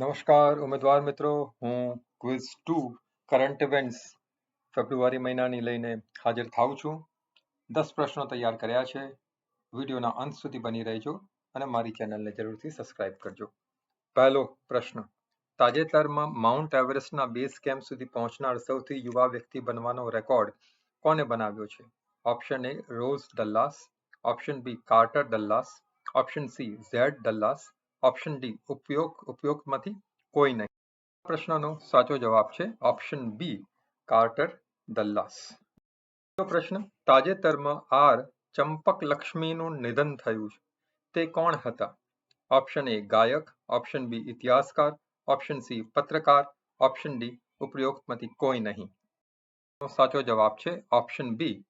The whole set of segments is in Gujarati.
નમસ્કાર, ઉમેદવાર મિત્રો. હું ક્વિઝ ટુ કરંટ ઇવેન્ટ્સ ફેબ્રુઆરી મહિનાની લઈને હાજર થાઉં છું. દસ પ્રશ્નો તૈયાર કર્યા છે. વિડીયોના અંત સુધી બની રહેજો અને મારી ચેનલને જરૂરથી સબસ્ક્રાઇબ કરજો. પહેલો પ્રશ્ન. તાજેતરમાં માઉન્ટ એવરેસ્ટના બેઝ કેમ્પ સુધી પહોંચનાર સૌથી યુવા વ્યક્તિ બનવાનો રેકોર્ડ કોને બનાવ્યો છે? Option A Rose Dallas, option B Carter Dallas, option C Z Dallas option D ઉપયોગ, ઉપયોગમાંથી કોઈ નહીં. પ્રશ્નનો સાચો જવાબ છે ઓપ્શન બી કાર્ટર દલ્લાસ પ્રશ્ન, તાજેતરમાં આર ચંપક લક્ષ્મીનું નિધન થયું છે. તે કોણ હતા? ઓપ્શન એ ગાયક. ઓપ્શન બી ઇતિહાસકાર. ઓપ્શન સી પત્રકાર. ઓપ્શન ડી ઉપરોક્તમાંથી કોઈ નહીં. સાચો જવાબ છે ઓપ્શન બી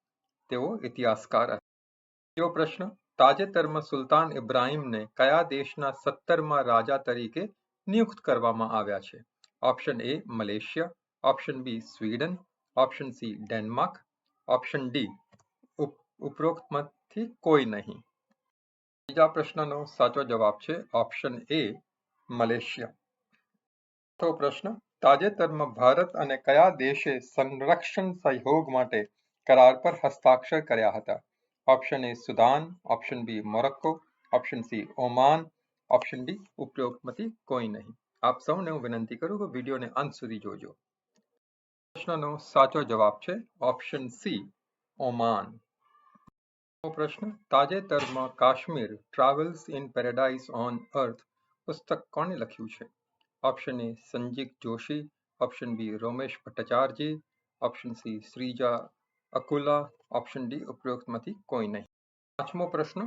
તેઓ ઇતિહાસકાર હતા. બીજો પ્રશ્ન તાજેતરમાં સુલતાન ઇબ્રાહીમને કયા દેશના સત્તરમાં રાજા તરીકે નિયુક્ત કરવામાં આવ્યા છે? Option A Malaysia, option B Sweden, option C Denmark, option D ઉપરોક્તમાંથી કોઈ નહીં. બીજા પ્રશ્નનો સાચો જવાબ છે ઓપ્શન એ મલેશિયા. ચોથો પ્રશ્ન, તાજેતરમાં ભારત અને કયા દેશે સંરક્ષણ સહયોગ માટે કરાર પર હસ્તાક્ષર કર્યા હતા? Option A Sudan option B Morocco option C Oman option D ઉપરોક્તમાંથી કોઈ નહીં આપ સૌને હું વિનંતી કરું કે વિડીયોને અંત સુધી જોજો. પ્રશ્નનો સાચો જવાબ છે ઓપ્શન સી, ઓમાન. પ્રશ્ન, તાજેતરમાં Kashmir travels in paradise on earth પુસ્તક કોણે લખ્યું છે? Option A સંજીક Joshi. Option B Romesh Bhattacharji option C Sreeja Akula option D ઉપરોક્તમાંથી કોઈ નહીં. પાંચમો પ્રશ્ન,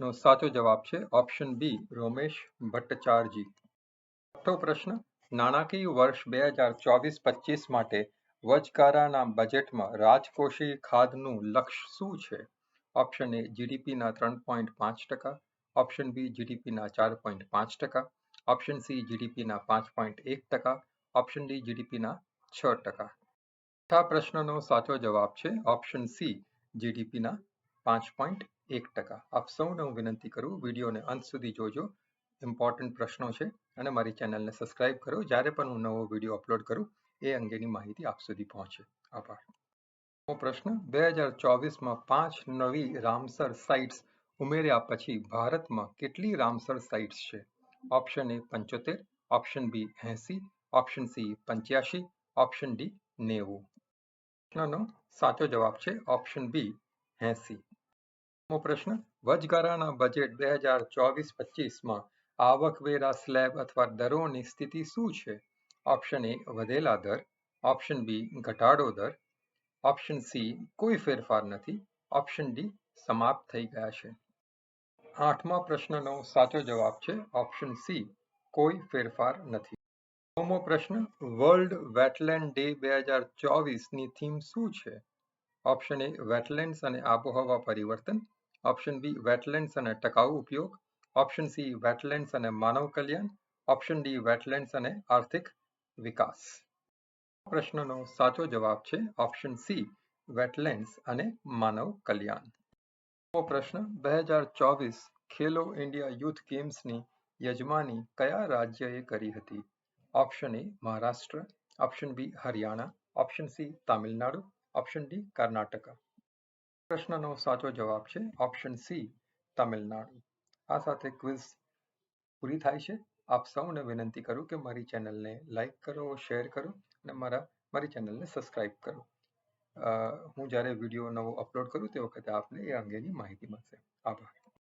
નો સાચો જવાબ છે ઓપ્શન બી રોમેશ ભટ્ટાચાર્યજી. છઠ્ઠો પ્રશ્ન, નાણાકીય વર્ષ બે હજાર ચોવીસ પચીસ માટે વચગાળાના બજેટમાં રાજકોષીય ખાધનું લક્ષ્ય શું છે? ઓપ્શન એ જીડીપીના ત્રણ પોઈન્ટ પાંચ ટકા ઓપ્શન બી જીડીપીના ચાર પોઈન્ટ પાંચ ટકા ઓપ્શન સી જીડીપીના પાંચ પોઈન્ટ એક ટકા ઓપ્શન ડી જીડીપીના છ ટકા. છઠ્ઠા પ્રશ્નનો સાચો જવાબ છે ઓપ્શન સી જીડીપીના પાંચ પોઈન્ટ એક ટકા. આપ સૌને હું વિનંતી કરું, વિડીયોને અંત સુધી જોજો. ઇમ્પોર્ટન્ટ પ્રશ્નો છે અને મારી ચેનલને સબસ્ક્રાઇબ કરો. જ્યારે પણ હું નવો વીડિયો અપલોડ કરું, એ અંગેની માહિતી આપ સુધી પહોંચે. આભાર. પ્રશ્ન, બે હજાર ચોવીસમાં પાંચ નવી રામસર સાઇટ્સ ઉમેર્યા પછી ભારતમાં કેટલી રામસર સાઇટ્સ છે? ઓપ્શન એ પંચોતેર ઓપ્શન બી એસી ઓપ્શન સી પંચ્યાસી ઓપ્શન ડી નેવું. પ્રશ્નનો સાચો જવાબ છે ઓપ્શન બી, એસી. પ્રશ્ન, વચગાળાના બજેટ બે હજાર ચોવીસ પચીસમાં આવકવેરા સ્લેબ અથવા દરોની સ્થિતિ શું છે? ઓપ્શન એ, વધેલા દર. ઓપ્શન બી, ઘટાડો દર. ઓપ્શન સી, કોઈ ફેરફાર નથી. ઓપ્શન ડી, સમાપ્ત થઈ ગયા છે. આઠમા પ્રશ્નનો સાચો જવાબ છે ઓપ્શન સી, કોઈ ફેરફાર નથી. નવમો પ્રશ્ન વર્લ્ડ વેટલેન્ડ ડે બે હજાર ચોવીસની થીમ શું છે? ઓપ્શન એ વેટલેન્ડ્સ અને આબોહવા પરિવર્તન. ઓપ્શન બી વેટલેન્ડ્સ અને ટકાઉ ઉપયોગ. ઓપ્શન સી વેટલેન્ડ્સ અને માનવ કલ્યાણ. ઓપ્શન ડી વેટલેન્ડ્સ અને આર્થિક વિકાસ. પ્રશ્નનો સાચો જવાબ છે ઓપ્શન સી વેટલેન્ડ્સ અને માનવ કલ્યાણ. પ્રશ્ન, બે હજાર ચોવીસ ખેલો ઇન્ડિયા યુથ ગેમ્સની યજમાની કયા રાજ્યએ કરી હતી? Option A Maharashtra option B Haryana option C Tamil Nadu option D Karnataka પ્રશ્નનો સાચો જવાબ છે ઓપ્શન સી તમિલનાડુ આ સાથે ક્વિઝ પૂરી થાય છે. આપ સૌને વિનંતી કરું કે મારી ચેનલને લાઈક કરો શેર કરો અને મારા, મારી ચેનલને સબસ્ક્રાઇબ કરો. હું જ્યારે વીડિયો નવો અપલોડ કરું તે વખતે આપને એ અંગેની માહિતી મળશે. આભાર.